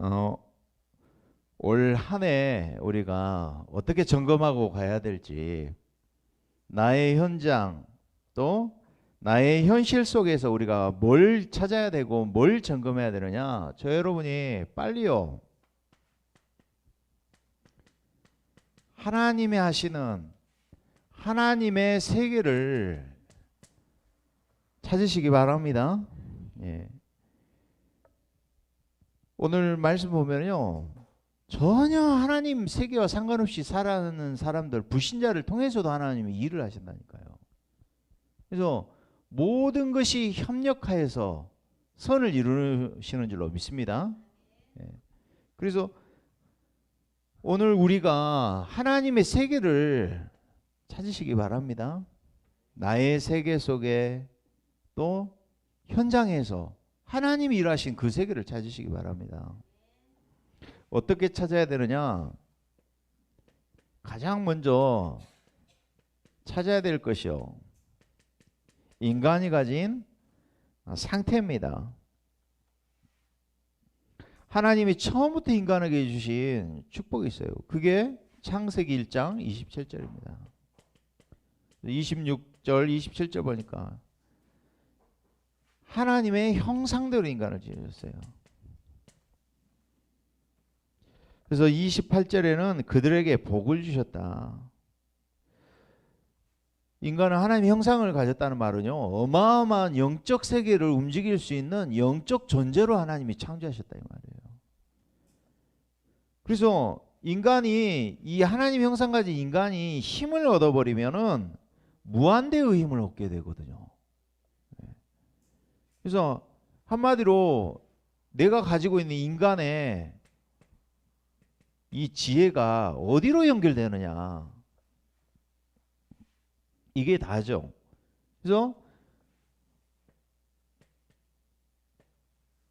어, 올 한 해 우리가 어떻게 점검하고 가야 될지 나의 현장 또 나의 현실 속에서 우리가 뭘 찾아야 되고 뭘 점검해야 되느냐 저 여러분이 빨리요 하나님이 하시는 하나님의 세계를 찾으시기 바랍니다. 예. 오늘 말씀 보면요. 전혀 하나님 세계와 상관없이 살아가는 사람들, 불신자를 통해서도 하나님이 일을 하신다니까요. 그래서 모든 것이 협력하여서 선을 이루시는 줄로 믿습니다. 예. 그래서 오늘 우리가 하나님의 세계를 찾으시기 바랍니다. 나의 세계 속에 또 현장에서 하나님이 일하신 그 세계를 찾으시기 바랍니다. 어떻게 찾아야 되느냐? 가장 먼저 찾아야 될 것이요. 인간이 가진 상태입니다. 하나님이 처음부터 인간에게 주신 축복이 있어요. 그게 창세기 1장 27절입니다. 26절, 27절 보니까 하나님의 형상대로 인간을 지으셨어요. 그래서 28절에는 그들에게 복을 주셨다. 인간은 하나님의 형상을 가졌다는 말은요, 어마어마한 영적 세계를 움직일 수 있는 영적 존재로 하나님이 창조하셨다 이 말이에요. 그래서 인간이 이 하나님 형상 가진 인간이 힘을 얻어버리면은 무한대의 힘을 얻게 되거든요. 네. 그래서 한마디로 내가 가지고 있는 인간의 이 지혜가 어디로 연결되느냐 이게 다죠. 그래서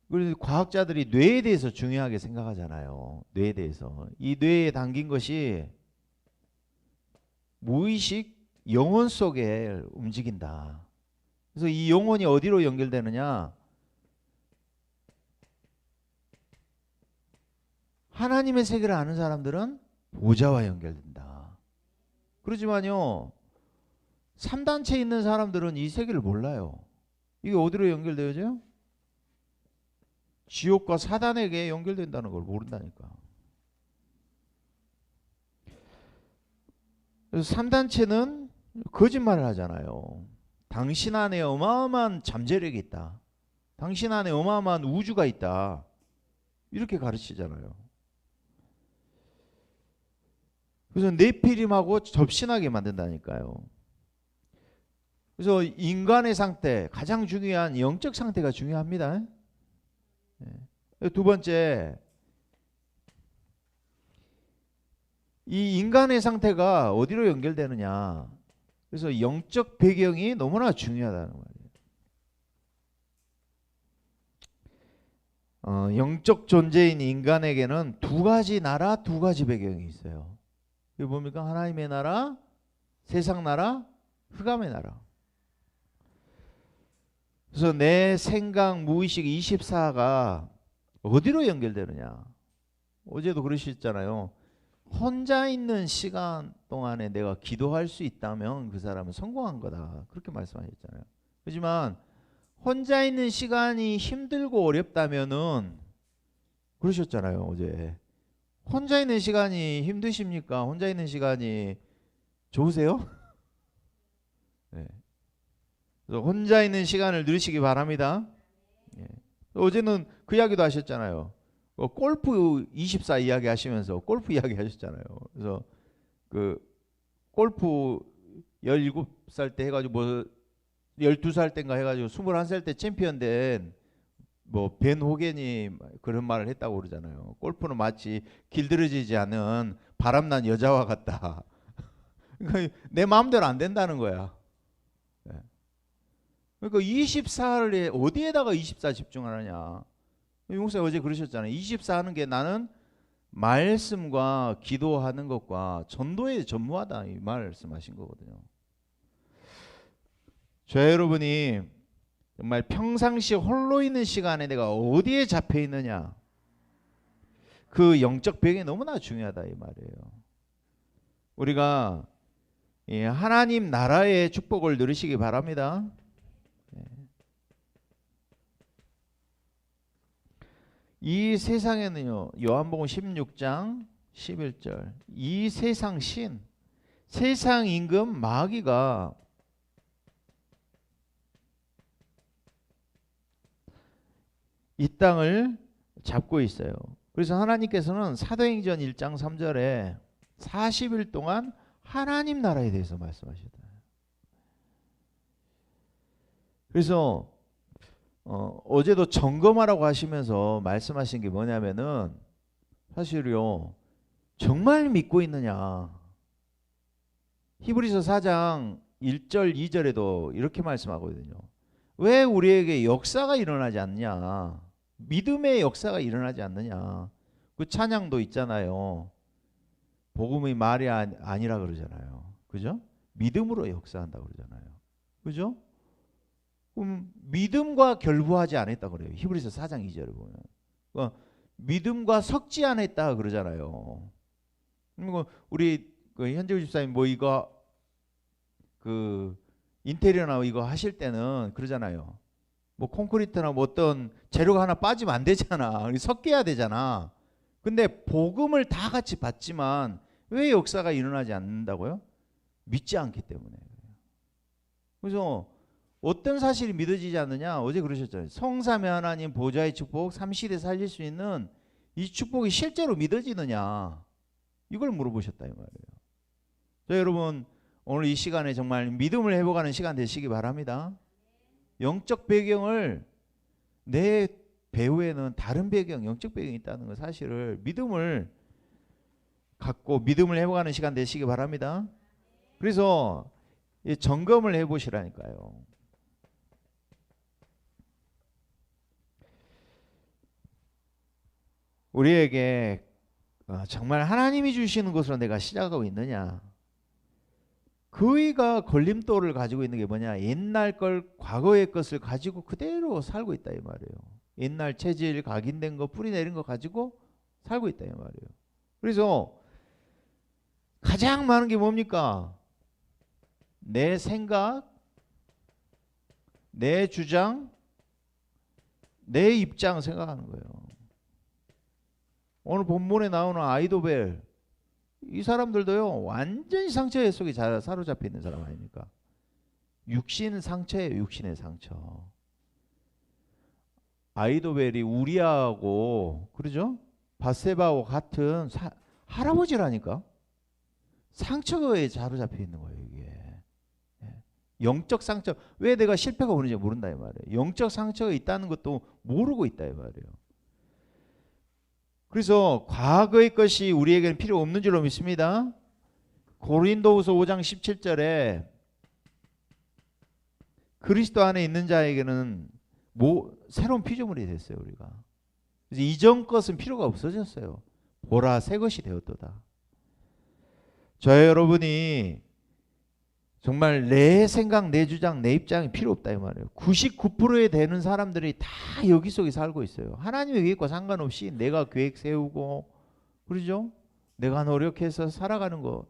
그래서 과학자들이 뇌에 대해서 중요하게 생각하잖아요. 뇌에 대해서 이 뇌에 담긴 것이 무의식 영혼 속에 움직인다. 그래서 이 영혼이 어디로 연결되느냐? 하나님의 세계를 아는 사람들은 보좌와 연결된다. 그렇지만요, 3단체에 있는 사람들은 이 세계를 몰라요. 이게 어디로 연결되어져요? 지옥과 사단에게 연결된다는 걸 모른다니까. 그래서 3단체는 거짓말을 하잖아요. 당신 안에 어마어마한 잠재력이 있다. 당신 안에 어마어마한 우주가 있다. 이렇게 가르치잖아요. 그래서 네피림하고 접신하게 만든다니까요. 그래서 인간의 상태, 가장 중요한 영적 상태가 중요합니다. 예. 두 번째, 이 인간의 상태가 어디로 연결되느냐. 그래서 영적 배경이 너무나 중요하다는 말이에요. 어, 영적 존재인 인간에게는 두 가지 나라, 두 가지 배경이 있어요. 이게 뭡니까? 하나님의 나라, 세상 나라, 흑암의 나라. 그래서 내 생각, 무의식 24가 어디로 연결되느냐? 어제도 그러셨잖아요. 혼자 있는 시간 동안에 내가 기도할 수 있다면 그 사람은 성공한 거다. 그렇게 말씀하셨잖아요. 하지만 혼자 있는 시간이 힘들고 어렵다면은 그러셨잖아요. 어제. 혼자 있는 시간이 힘드십니까? 혼자 있는 시간이 좋으세요? 네. 그래서 혼자 있는 시간을 누리시기 바랍니다. 예. 어제는 그 이야기도 하셨잖아요. 어, 골프 24 이야기 하시면서 골프 이야기 하셨잖아요. 그래서 그 골프 17살 때 해가지고 뭐 12살 때인가 해가지고 21살 때 챔피언 된 뭐 벤 호겐이 그런 말을 했다고 그러잖아요. 골프는 마치 길들여지지 않은 바람난 여자와 같다. 그러니까 내 마음대로 안 된다는 거야. 예. 그러니까 24를 어디에다가 24 집중하느냐. 용사 어제 그러셨잖아요. 24 하는 게 나는 말씀과 기도하는 것과 전도에 전무하다 이 말씀하신 거거든요. 저 여러분이 정말 평상시 홀로 있는 시간에 내가 어디에 잡혀 있느냐? 그 영적 배경이 너무나 중요하다 이 말이에요. 우리가 예, 하나님 나라의 축복을 누리시기 바랍니다. 이 세상에는요. 요한복음 16장 11절. 이 세상 신 세상 임금 마귀가 이 땅을 잡고 있어요. 그래서 하나님께서는 사도행전 1장 3절에 40일 동안 하나님 나라에 대해서 말씀하셨다. 그래서 어, 어제도 점검하라고 하시면서 말씀하신 게 뭐냐면은 사실요 정말 믿고 있느냐 히브리서 4장 1절 2절에도 이렇게 말씀하거든요. 왜 우리에게 역사가 일어나지 않냐? 믿음의 역사가 일어나지 않느냐? 그 찬양도 있잖아요. 복음의 말이 아니- 아니라 그러잖아요. 그죠? 믿음으로 역사한다 그러잖아요. 그죠? 그럼 믿음과 결부하지 않았다 그래요. 히브리서 4장 2절에 보면. 그러니까 믿음과 섞지 않았다 그러잖아요. 그리고 우리 그 현재 집사님 뭐 이거 그 인테리어나 이거 하실 때는 그러잖아요. 뭐 콘크리트나 뭐 어떤 재료가 하나 빠지면 안 되잖아. 섞여야 되잖아. 근데 복음을 다 같이 받지만 왜 역사가 일어나지 않는다고요? 믿지 않기 때문에. 그래서 어떤 사실이 믿어지지 않느냐? 어제 그러셨잖아요. 성삼위 하나님 보좌의 축복, 삼시대 살릴 수 있는 이 축복이 실제로 믿어지느냐? 이걸 물어보셨다 이 말이에요. 자, 여러분 오늘 이 시간에 정말 믿음을 회복하는 시간 되시기 바랍니다. 영적 배경을 내 배후에는 다른 배경, 영적 배경이 있다는 거 사실을 믿음을 갖고 믿음을 회복하는 시간 되시기 바랍니다. 그래서 이 점검을 해보시라니까요. 우리에게 어, 정말 하나님이 주시는 것으로 내가 시작하고 있느냐? 그이가 걸림돌을 가지고 있는 게 뭐냐? 옛날 걸 과거의 것을 가지고 그대로 살고 있다 이 말이에요. 옛날 체질 각인된 거 뿌리 내린 거 가지고 살고 있다 이 말이에요. 그래서 가장 많은 게 뭡니까? 내 생각, 내 주장, 내 입장 생각하는 거예요. 오늘 본문에 나오는 아이도벨 이 사람들도요 완전히 상처 속에 잘 사로잡혀 있는 사람 아닙니까? 육신 상처예요, 육신의 상처. 아이도벨이 우리하고 그러죠? 바세바하고 같은 사, 할아버지라니까 상처에 사로잡혀 있는 거예요 이게 예. 영적 상처 왜 내가 실패가 오는지 모른다 이 말이에요 영적 상처가 있다는 것도 모르고 있다 이 말이에요 그래서 과거의 것이 우리에게는 필요 없는 줄로 믿습니다. 고린도후서 5장 17절에 그리스도 안에 있는 자에게는 뭐 새로운 피조물이 됐어요 우리가. 그래서 이전 것은 필요가 없어졌어요. 보라 새 것이 되었도다. 저 여러분이 정말 내 생각, 내 주장, 내 입장이 필요 없다 이 말이에요. 99%에 되는 사람들이 다 여기 속에 살고 있어요. 하나님의 계획과 상관없이 내가 계획 세우고 그러죠? 내가 노력해서 살아가는 것.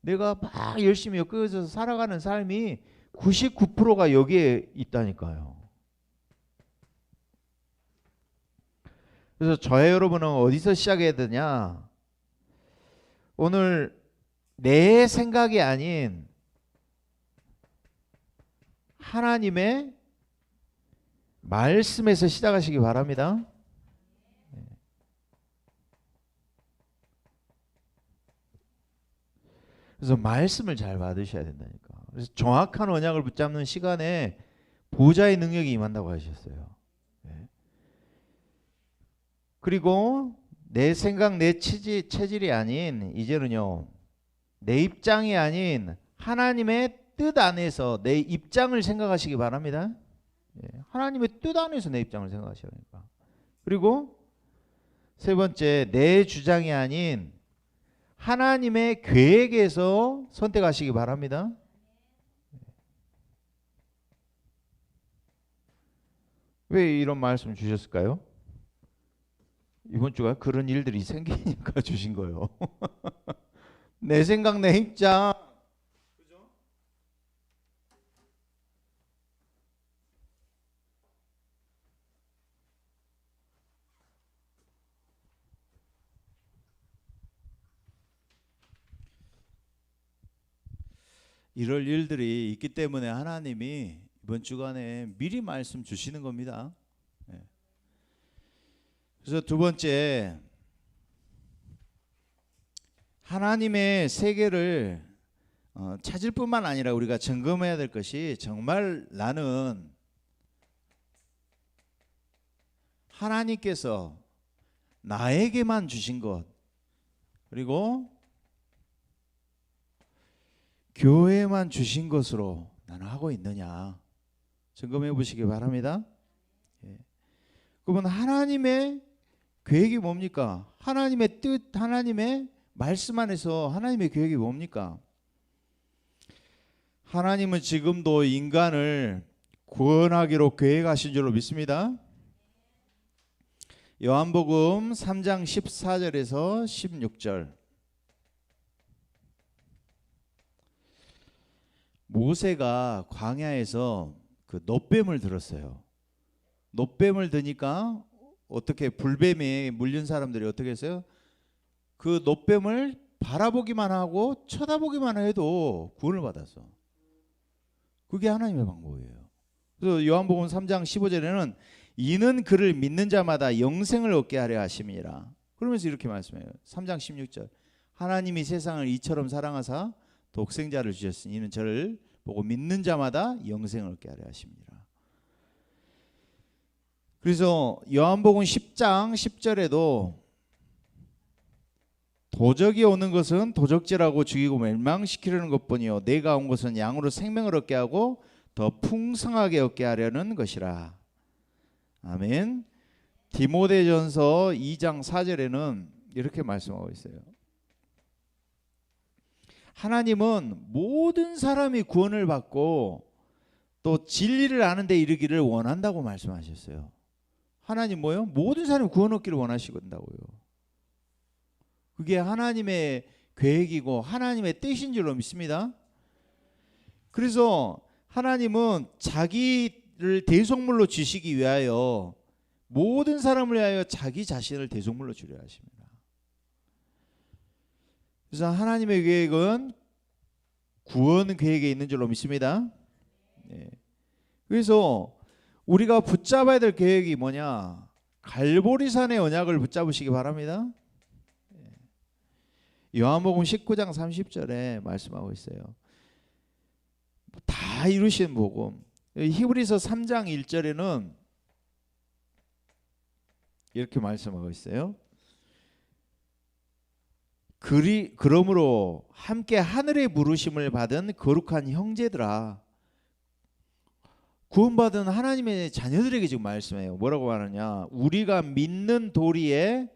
내가 막 열심히 엮여서 살아가는 삶이 99%가 여기에 있다니까요. 그래서 저의 여러분은 어디서 시작해야 되냐? 오늘 내 생각이 아닌 하나님의 말씀에서 시작하시기 바랍니다. 그래서 말씀을 잘 받으셔야 된다니까. 그래서 정확한 언약을 붙잡는 시간에 보좌의 능력이 임한다고 하셨어요. 예. 그리고 내 생각, 내 체질, 체질이 아닌 이제는요 내 입장이 아닌 하나님의 뜻 안에서 내 입장을 생각하시기 바랍니다. 예, 하나님의 뜻 안에서 내 입장을 생각하시라니까. 그리고 세 번째 내 주장이 아닌 하나님의 계획에서 선택하시기 바랍니다. 왜 이런 말씀 주셨을까요? 이번 주가 그런 일들이 생기니까 주신 거예요. 내 생각 내 입장. 이럴 일들이 있기 때문에 하나님이 이번 주간에 미리 말씀 주시는 겁니다. 예. 그래서 두 번째 하나님의 세계를 어, 찾을 뿐만 아니라 우리가 점검해야 될 것이 정말 나는 하나님께서 나에게만 주신 것 그리고 교회만 주신 것으로 나는 하고 있느냐 점검해 보시기 바랍니다. 예. 그러면 하나님의 계획이 뭡니까? 하나님의 뜻, 하나님의 말씀 안에서 하나님의 계획이 뭡니까? 하나님은 지금도 인간을 구원하기로 계획하신 줄로 믿습니다. 요한복음 3장 14절에서 16절. 모세가 광야에서 그 노뱀을 들었어요. 노뱀을 드니까 어떻게 불뱀에 물린 사람들이 어떻게 했어요? 그 노뱀을 바라보기만 하고 쳐다보기만 해도 구원을 받았어. 그게 하나님의 방법이에요. 그래서 요한복음 3장 15절에는 이는 그를 믿는 자마다 영생을 얻게 하려 하심이라. 그러면서 이렇게 말씀해요. 3장 16절. 하나님이 세상을 이처럼 사랑하사 독생자를 주셨으니 이는 저를 보고 믿는 자마다 영생을 얻게 하려 하십니다. 그래서 요한복음 10장 10절에도 도적이 오는 것은 도적질하고 죽이고 멸망시키려는 것뿐이요 내가 온 것은 양으로 생명을 얻게 하고 더 풍성하게 얻게 하려는 것이라. 아멘. 디모데전서 2장 4절에는 이렇게 말씀하고 있어요. 하나님은 모든 사람이 구원을 받고 또 진리를 아는 데 이르기를 원한다고 말씀하셨어요. 하나님 뭐요? 모든 사람이 구원 얻기를 원하시건다고요. 그게 하나님의 계획이고 하나님의 뜻인 줄로 믿습니다. 그래서 하나님은 자기를 대속물로 주시기 위하여 모든 사람을 위하여 자기 자신을 대속물로 주려 하십니다. 그래서 하나님의 계획은 구원 계획에 있는 줄로 믿습니다. 네. 그래서 우리가 붙잡아야 될 계획이 뭐냐? 갈보리산의 언약을 붙잡으시기 바랍니다. 예. 요한복음 19장 30절에 말씀하고 있어요. 다 이루신 복음. 히브리서 3장 1절에는 이렇게 말씀하고 있어요. 그리 그러므로 함께 하늘의 부르심을 받은 거룩한 형제들아 구원받은 하나님의 자녀들에게 지금 말씀해요. 뭐라고 말하냐? 우리가 믿는 도리의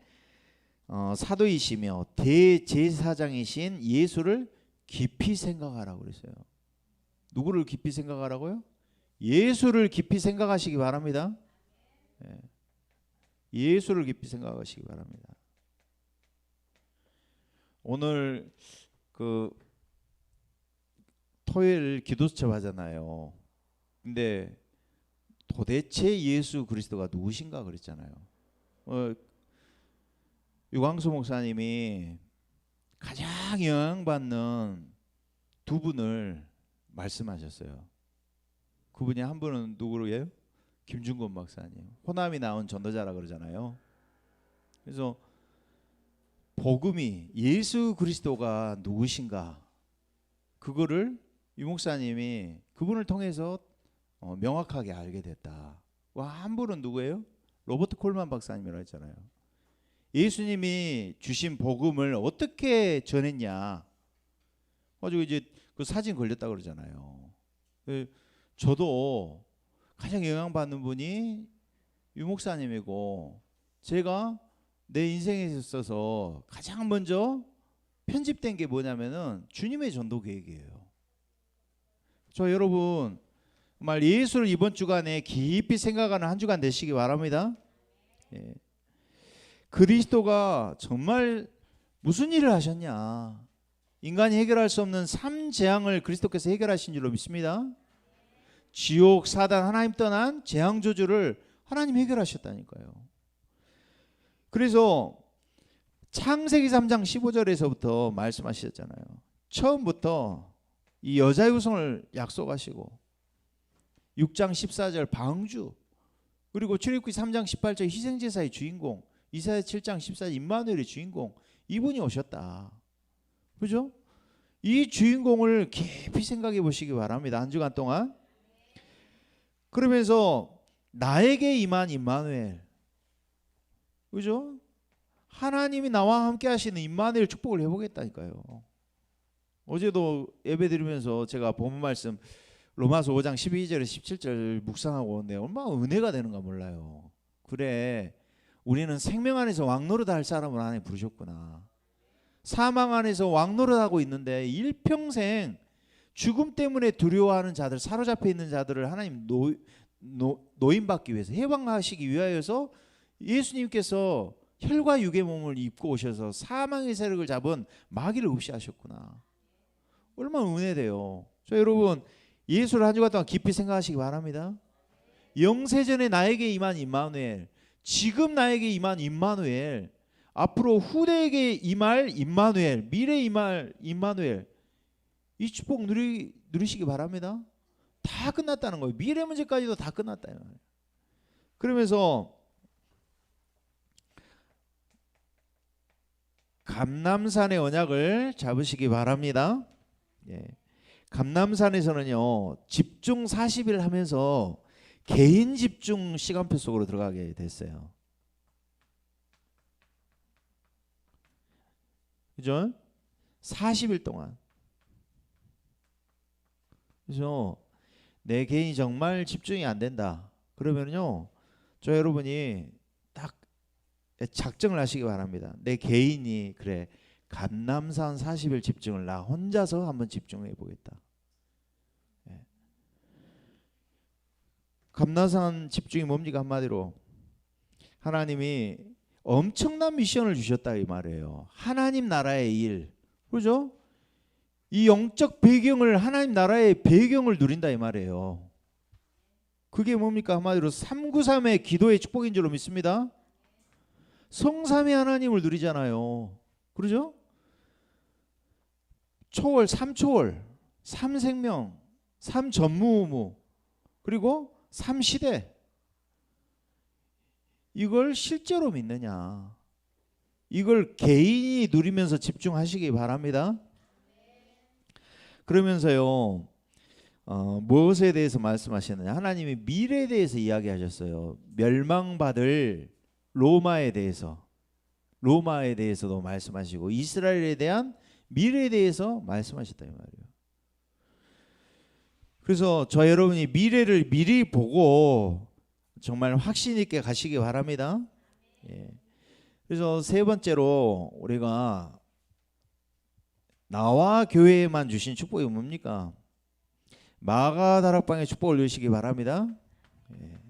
어, 사도이시며 대제사장이신 예수를 깊이 생각하라고 그랬어요. 누구를 깊이 생각하라고요? 예수를 깊이 생각하시기 바랍니다. 예. 예수를 깊이 생각하시기 바랍니다. 오늘 그 토요일 기도수첩 하잖아요. 근데 도대체 예수 그리스도가 누구신가 그랬잖아요. 어, 유광수 목사님이 가장 영향받는 두 분을 말씀하셨어요. 그분이 한 분은 누구로예요? 김준건 박사님. 호남이 나온 전도자라 그러잖아요. 그래서 복음이 예수 그리스도가 누구신가 그거를 유 목사님이 그분을 통해서 어, 명확하게 알게 됐다. 와 한 분은 누구예요? 로버트 콜만 박사님이라고 했잖아요. 예수님이 주신 복음을 어떻게 전했냐? 가지고 이제 그 사진 걸렸다 그러잖아요. 그 저도 가장 영향받는 분이 유 목사님이고 제가 내 인생에 있어서 가장 먼저 편집된 게 뭐냐면은 주님의 전도 계획이에요. 저 여러분 정말 예수를 이번 주간에 깊이 생각하는 한 주간 되시기 바랍니다. 예. 그리스도가 정말 무슨 일을 하셨냐? 인간이 해결할 수 없는 삼 재앙을 그리스도께서 해결하신 줄로 믿습니다. 지옥, 사단, 하나님 떠난 재앙 조주를 하나님 해결하셨다니까요. 그래서 창세기 3장 15절에서부터 말씀하셨잖아요. 처음부터 이 여자의 후손을 약속하시고 6장 14절 방주 그리고 출애굽기 3장 18절 희생제사의 주인공 이사야 7장 14절 임마누엘의 주인공 이분이 오셨다. 그죠? 이 주인공을 깊이 생각해 보시기 바랍니다. 한 주간 동안. 그러면서 나에게 임한 임마누엘. 그죠? 하나님이 나와 함께 하시는 임마누엘 축복을 해 보겠다니까요. 어제도 예배 드리면서 제가 본 말씀 로마서 5장 12절에 17절 묵상하고 오는데 얼마나 은혜가 되는가 몰라요. 그래. 우리는 생명 안에서 왕노릇 할 사람을 하나님 부르셨구나. 사망 안에서 왕노릇하고 있는데 일평생 죽음 때문에 두려워하는 자들, 사로잡혀 있는 자들을 하나님 노, 노, 노인받기 위해서 해방하시기 위하여서 예수님께서 혈과 육의 몸을 입고 오셔서 사망의 세력을 잡은 마귀를 없이하셨구나. 얼마나 은혜돼요. 저 여러분 예수를 한 주간 동안 깊이 생각하시기 바랍니다. 영세전에 나에게 임한 임마누엘, 지금 나에게 임한 임마누엘, 앞으로 후대에게 임할 임마누엘, 미래 임할 임마누엘, 이 축복 누리 누리시기 바랍니다. 다 끝났다는 거예요. 미래 문제까지도 다 끝났다. 그러면서 감남산의 언약을 잡으시기 바랍니다. 예. 감남산에서는요 집중 40일 하면서 개인 집중 시간표 속으로 들어가게 됐어요. 그죠? 40일 동안. 그래서 내 개인이 정말 집중이 안 된다. 그러면요, 저 여러분이 딱 작정을 하시기 바랍니다. 내 개인이 그래 감남산 40일 집중을 나 혼자서 한번 집중해 보겠다. 예. 감남산 집중이 뭡니까 한마디로 하나님이 엄청난 미션을 주셨다 이 말이에요. 하나님 나라의 일, 그죠? 이 영적 배경을 하나님 나라의 배경을 누린다 이 말이에요. 그게 뭡니까 한마디로 393의 기도의 축복인 줄로 믿습니다. 성삼위 하나님을 누리잖아요. 그러죠? 초월, 삼초월, 삼생명, 삼전무후무, 그리고 삼시대. 이걸 실제로 믿느냐? 이걸 개인이 누리면서 집중하시기 바랍니다. 그러면서요, 어, 무엇에 대해서 말씀하셨느냐? 하나님이 미래에 대해서 이야기하셨어요. 멸망받을 로마에 대해서, 로마에 대해서도 말씀하시고 이스라엘에 대한 미래에 대해서 말씀하셨다 이 말이에요. 그래서 저 여러분이 미래를 미리 보고 정말 확신 있게 가시기 바랍니다. 예. 그래서 세 번째로 우리가 나와 교회에만 주신 축복이 뭡니까? 마가 다락방의 축복을 누시기 바랍니다. 예.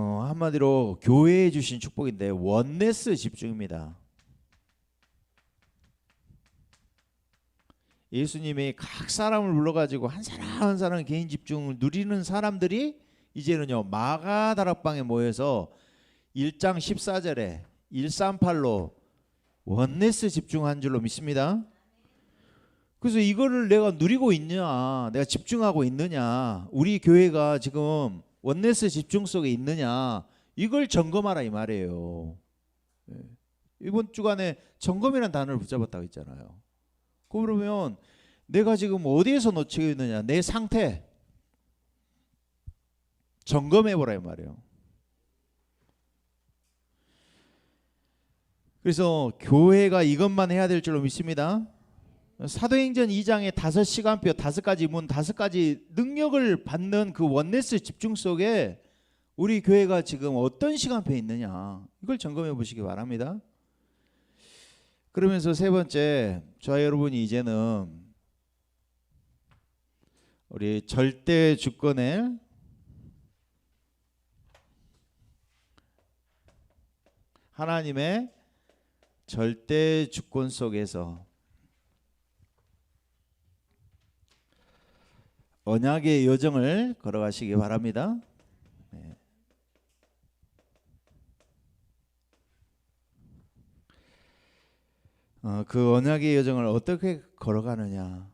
어, 한마디로 교회에 주신 축복인데 원네스 집중입니다. 예수님이 각 사람을 불러가지고 한 사람 한 사람 개인 집중을 누리는 사람들이 이제는요 마가 다락방에 모여서 1장 14절에 138로 원네스 집중한 줄로 믿습니다. 그래서 이거를 내가 누리고 있냐, 내가 집중하고 있느냐, 우리 교회가 지금 원네스 집중 속에 있느냐, 이걸 점검하라 이 말이에요. 예. 이번 주간에 점검이라는 단어를 붙잡았다고 했잖아요. 그러면 내가 지금 어디에서 놓치고 있느냐, 내 상태 점검해 보라 이 말이에요. 그래서 교회가 이것만 해야 될 줄로 믿습니다. 사도행전 2장의 다섯 시간표, 다섯 가지 문, 다섯 가지 능력을 받는 그 원네스 집중 속에 우리 교회가 지금 어떤 시간표에 있느냐 이걸 점검해 보시기 바랍니다. 그러면서 세 번째, 저와 여러분이 이제는 우리 절대 주권의 하나님의 절대 주권 속에서 언약의 여정을 걸어가시기 바랍니다. 네. 어, 그 언약의 여정을 어떻게 걸어가느냐?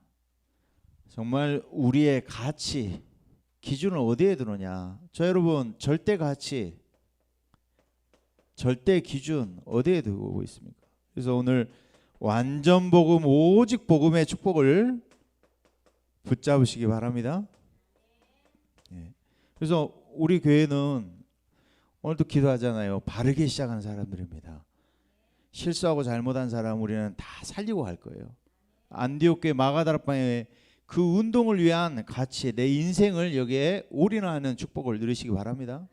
정말 우리의 가치 기준을 어디에 두느냐? 저 여러분 절대 가치 절대 기준 어디에 두고 있습니까? 그래서 오늘 완전 복음 오직 복음의 축복을 붙잡으시기 바랍니다. 예. 그래서 우리 교회는 오늘도 기도하잖아요. 바르게 시작한 사람들입니다. 실수하고 잘못한 사람 우리는 다 살리고 갈 거예요. 안디옥 교회 마가다락방에 그 운동을 위한 가치 내 인생을 여기에 올인하는 축복을 누리시기 바랍니다.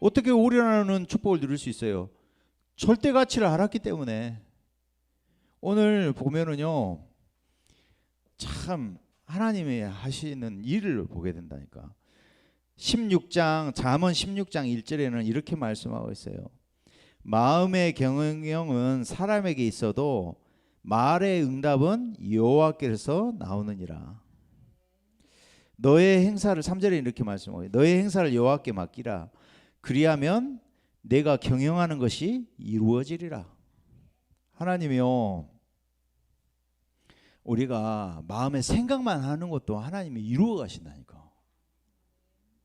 어떻게 올인하는 축복을 누릴 수 있어요? 절대 가치를 알았기 때문에 오늘 보면은요 참 하나님이 하시는 일을 보게 된다니까 16장 잠언 16장 1절에는 이렇게 말씀하고 있어요 마음의 경영은 사람에게 있어도 말의 응답은 여호와께서 나오느니라 너의 행사를 3절에 이렇게 말씀하고 너의 행사를 여호와께 맡기라 그리하면 내가 경영하는 것이 이루어지리라. 하나님이요. 우리가 마음의 생각만 하는 것도 하나님이 이루어 가신다니까.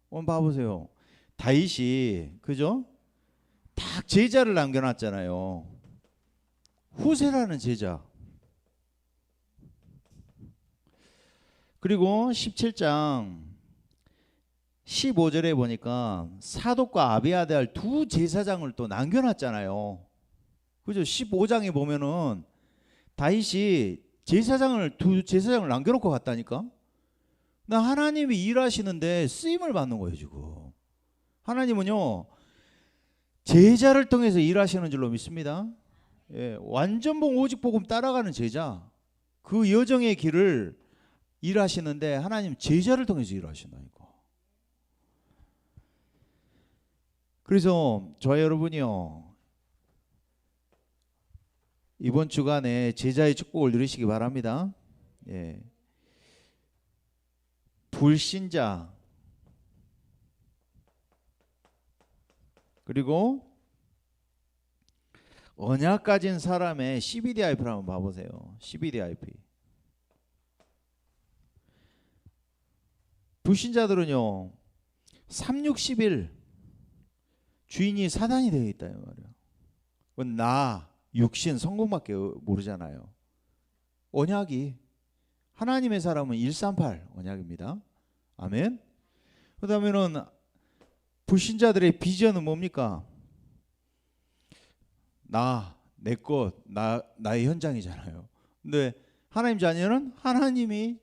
한번 봐보세요. 다윗이 그죠? 딱 제자를 남겨놨잖아요. 후세라는 제자. 그리고 17장 15절에 보니까 사독과 아비아달 두 제사장을 또 남겨놨잖아요. 그죠? 15장에 보면은 다윗이 제사장을 두 제사장을 남겨놓고 갔다니까. 나 하나님이 일하시는데 쓰임을 받는 거예요 지금. 하나님은요 제자를 통해서 일하시는 줄로 믿습니다. 예, 완전봉 오직 복음 따라가는 제자 그 여정의 길을 일하시는데 하나님 제자를 통해서 일하신다니까. 그래서 저 여러분이요 이번 주간에 제자의 축복을 누리시기 바랍니다. 예. 불신자 그리고 언약 가진 사람의 CBDIP를 한번 봐보세요. CBDIP 불신자들은요 3, 6, 11 주인이 사단이 되어 있다 이 말이야. 나 육신 성공밖에 모르잖아요. 언약이 하나님의 사람은 138 언약입니다. 아멘. 그다음에는 불신자들의 비전은 뭡니까? 나, 내 것, 나 나의 현장이잖아요. 근데 하나님 자녀는 하나님이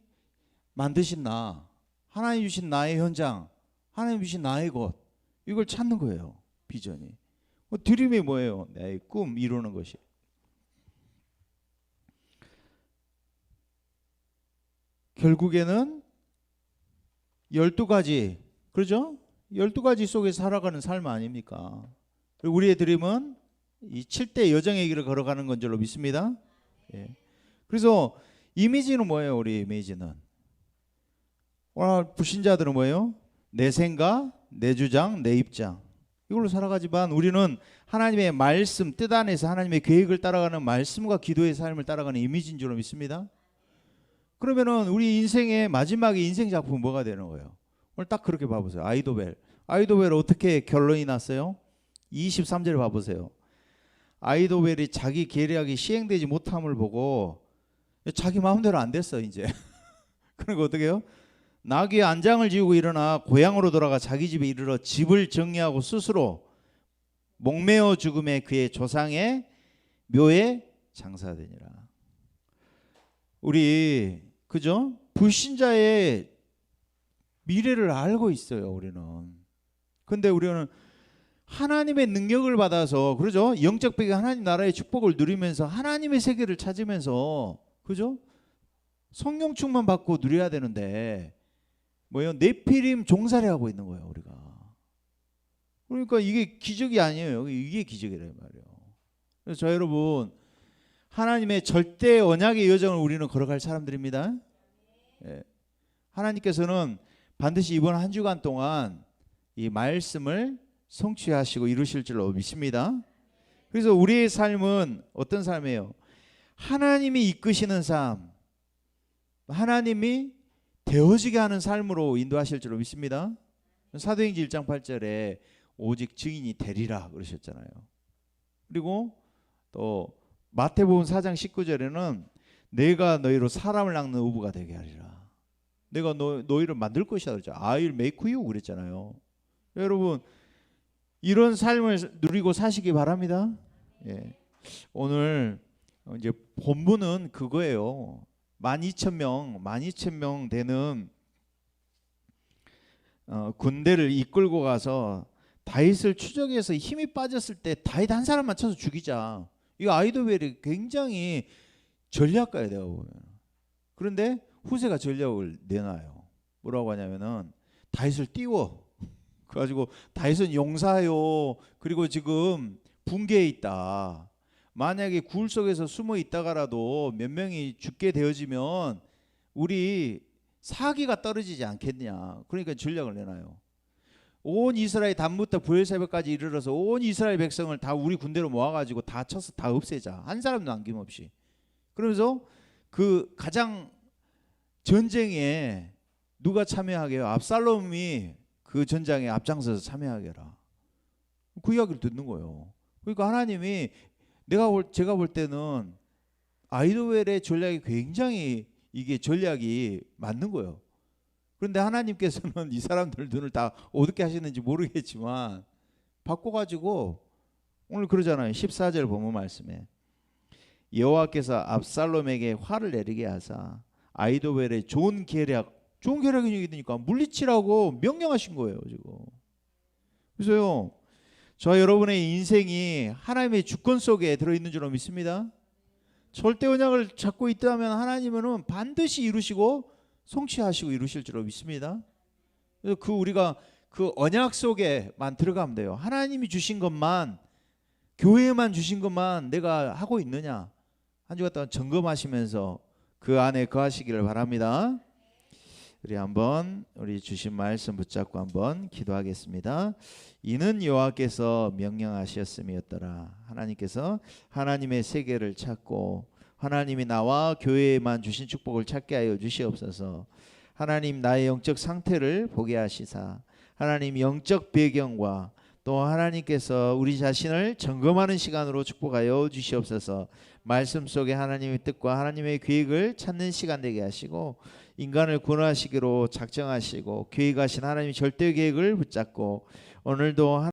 만드신 나, 하나님 주신 나의 현장, 하나님 주신 나의 것 이걸 찾는 거예요. 비전이. 뭐 드림이 뭐예요? 내 꿈 이루는 것이. 결국에는 12가지 그렇죠? 12가지 속에 살아가는 삶 아닙니까? 우리의 드림은 이 7대 여정의 길을 걸어가는 건 줄로 믿습니다. 예. 그래서 이미지는 뭐예요? 우리 이미지는 오늘 불신자들은 뭐예요? 내 생각, 내 주장, 내 입장. 이걸로 살아가지만 우리는 하나님의 말씀 뜻 안에서 하나님의 계획을 따라가는 말씀과 기도의 삶을 따라가는 이미지인 줄로 믿습니다. 그러면은 우리 인생의 마지막에 인생 작품은 뭐가 되는 거예요? 오늘 딱 그렇게 봐보세요. 아이도벨. 아이도벨 어떻게 결론이 났어요? 23절을 봐보세요. 아이도벨이 자기 계략이 시행되지 못함을 보고 자기 마음대로 안 됐어 이제. 그러니까 어떻게 해요? 나귀의 안장을 지우고 일어나 고향으로 돌아가 자기 집에 이르러 집을 정리하고 스스로 목매어 죽음에 그의 조상의 묘에 장사되니라. 우리 그죠? 불신자의 미래를 알고 있어요, 우리는. 근데 우리는 하나님의 능력을 받아서 그러죠? 영적 백에 하나님 나라의 축복을 누리면서 하나님의 세계를 찾으면서 그죠? 성령 충만 받고 누려야 되는데 뭐예요? 네피림 종살이 하고 있는 거예요, 우리가. 그러니까 이게 기적이 아니에요. 이게 기적이란 말이에요. 그래서 저 여러분 하나님의 절대 언약의 여정을 우리는 걸어갈 사람들입니다. 예. 하나님께서는 반드시 이번 한 주간 동안 이 말씀을 성취하시고 이루실 줄로 믿습니다. 그래서 우리의 삶은 어떤 삶이에요? 하나님이 이끄시는 삶, 하나님이 되어지게 하는 삶으로 인도하실 줄로 믿습니다. 사도행전 1장 8절에 오직 증인이 되리라 그러셨잖아요. 그리고 또 마태복음 4장 19절에는 내가 너희로 사람을 낚는 어부가 되게 하리라. 내가 너, 너희를 만들 것이다 그랬죠. Make you 그랬잖아요. 여러분 이런 삶을 누리고 사시기 바랍니다. 예. 오늘 이제 본문은 그거예요. 12,000명, 12,000명 되는 어, 군대를 이끌고 가서 다윗을 추적해서 힘이 빠졌을 때 다윗 한 사람 맞춰서 죽이자. 이거 아이도벨이 굉장히 전략가야 내가 보면. 그런데 후세가 전략을 내놔요. 뭐라고 하냐면은 다윗을 띄워. 그래가지고 다윗은 용사요. 그리고 지금 붕괴에 있다. 만약에 굴 속에서 숨어 있다가라도 몇 명이 죽게 되어지면 우리 사기가 떨어지지 않겠냐. 그러니까 전략을 내놔요. 온 이스라엘 단부터 부엘세바까지 이르러서 온 이스라엘 백성을 다 우리 군대로 모아가지고 다 쳐서 다 없애자. 한 사람도 남김없이. 그러면서 그 가장 전쟁에 누가 참여하게 해요? 압살롬이 그 전장에 앞장서서 참여하게 해라. 그 이야기를 듣는 거예요. 그러니까 하나님이 내가 볼 제가 볼 때는 아이도웰의 전략이 굉장히 이게 전략이 맞는 거예요. 그런데 하나님께서는 이 사람들 눈을 다 어둡게 하시는지 모르겠지만 바꿔가지고 오늘 그러잖아요. 14절 본문 말씀에 여호와께서 압살롬에게 화를 내리게 하사 아이도벨의 좋은 계략, 좋은 계략이 얘기되니까 물리치라고 명령하신 거예요 지금. 그래서요, 저 여러분의 인생이 하나님의 주권 속에 들어 있는 줄로 믿습니다. 절대 언약을 잡고 있다면 하나님은 반드시 이루시고 성취하시고 이루실 줄로 믿습니다. 그래서 그 우리가 그 언약 속에만 들어가면 돼요. 하나님이 주신 것만 교회만 주신 것만 내가 하고 있느냐 한 주간 동안 점검하시면서 그 안에 거하시기를 바랍니다. 우리 한번 우리 주신 말씀 붙잡고 한번 기도하겠습니다. 이는 여호와께서 명령하셨음이었더라. 하나님께서 하나님의 세계를 찾고 하나님이 나와 교회에만 주신 축복을 찾게 하여 주시옵소서. 하나님 나의 영적 상태를 보게 하시사 하나님 영적 배경과 또 하나님께서 우리 자신을 점검하는 시간으로 축복하여 주시옵소서. 말씀 속에 하나님의 뜻과 하나님의 계획을 찾는 시간 되게 하시고 인간을 구원하시기로 작정하시고 계획하신 하나님의 절대 계획을 붙잡고 오늘도